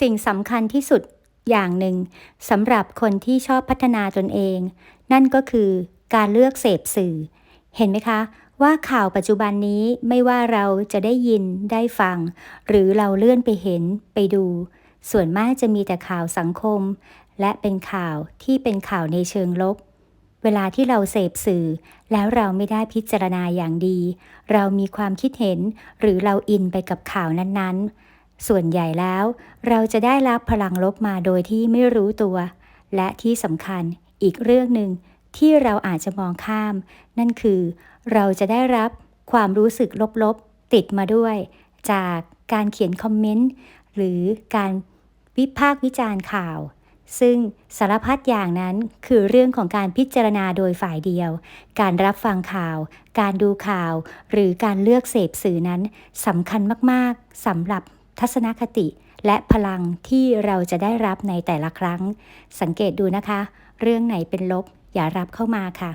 สิ่งสำคัญที่สุดอย่างหนึ่งสำหรับคนที่ชอบพัฒนาตนเอง นั่นก็คือการเลือกเสพสื่อ เห็นไหมคะ ว่าข่าวปัจจุบันนี้ไม่ว่าเราจะได้ยินได้ฟัง หรือเราเลื่อนไปเห็นไปดู ส่วนมากจะมีแต่ข่าวสังคม และเป็นข่าวที่เป็นข่าวในเชิงลบ เวลาที่เราเสพสื่อ แล้วเราไม่ได้พิจารณาอย่างดี เรามีความคิดเห็น หรือเราอินไปกับข่าวนั้นๆ ส่วนใหญ่แล้ว เราจะได้รับพลังลบมาโดยที่ไม่รู้ตัว และที่สำคัญอีกเรื่องหนึ่งที่เราอาจจะมองข้าม นั่นคือ เราจะได้รับความรู้สึกลบๆ ติดมาด้วย จากการเขียนคอมเมนต์ หรือการวิพากษ์วิจารณ์ข่าว ซึ่งสารพัดอย่างนั้นคือเรื่องของการพิจารณาโดยฝ่ายเดียว การรับฟังข่าว การดูข่าว หรือการเลือกเสพสื่อนั้นสำคัญมากๆสำหรับ ทัศนคติ และพลังที่เราจะได้รับในแต่ละครั้ง สังเกตดูนะคะ เรื่องไหนเป็นลบอย่ารับเข้ามาค่ะ